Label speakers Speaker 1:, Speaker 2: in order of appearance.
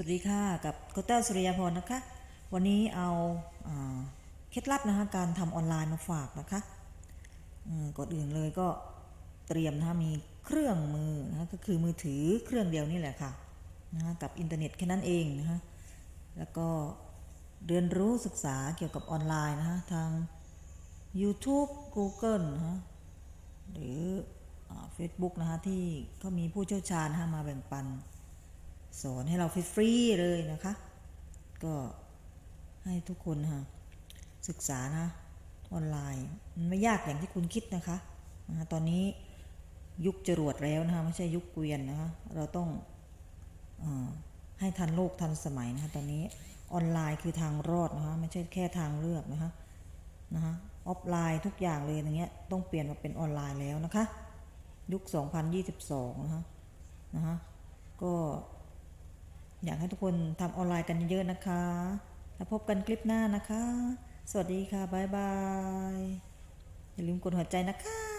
Speaker 1: สวัสดีค่ะ กับโคเตอร์สุริยพรนะคะ วันนี้เอาเคล็ดลับนะคะการทำออนไลน์มาฝากนะคะก่อนอื่นเลยก็เตรียมนะคะมีเครื่องมือนะคะก็คือมือถือเครื่องเดียวนี่แหละค่ะนะคะกับอินเทอร์เน็ตแค่นั้นเองนะคะแล้วก็เรียนรู้ศึกษาเกี่ยวกับออนไลน์นะคะทาง YouTube Google นะคะหรือเฟซบุ๊กนะคะที่เขามีผู้เชี่ยวชาญนะคะมาแบ่งปัน สอนให้เราฟรีๆเลยนะคะ ก็ให้ทุกคนนะคะศึกษานะออนไลน์มันไม่ยากอย่างที่คุณคิดนะคะตอนนี้ยุคจรวดแล้วนะคะไม่ใช่ยุคเกวียนนะคะเราต้องอให้ทันโลกทันสมัยนะคะตอนนี้ออนไลน์คือทางรอดนะคะไม่ใช่แค่ทางเลือกนะคะนะคะออฟไลน์ทุกอย่างเลยอย่างเงี้ยต้องเปลี่ยนมาเป็นออนไลน์แล้วนะคะ ยุค 2022 นะคะนะคะก็ อยากให้ทุกคนทำออนไลน์กันเยอะๆนะคะ แล้วพบกันคลิปหน้านะคะ สวัสดีค่ะ บ๊ายบาย อย่าลืมกดหัวใจนะคะ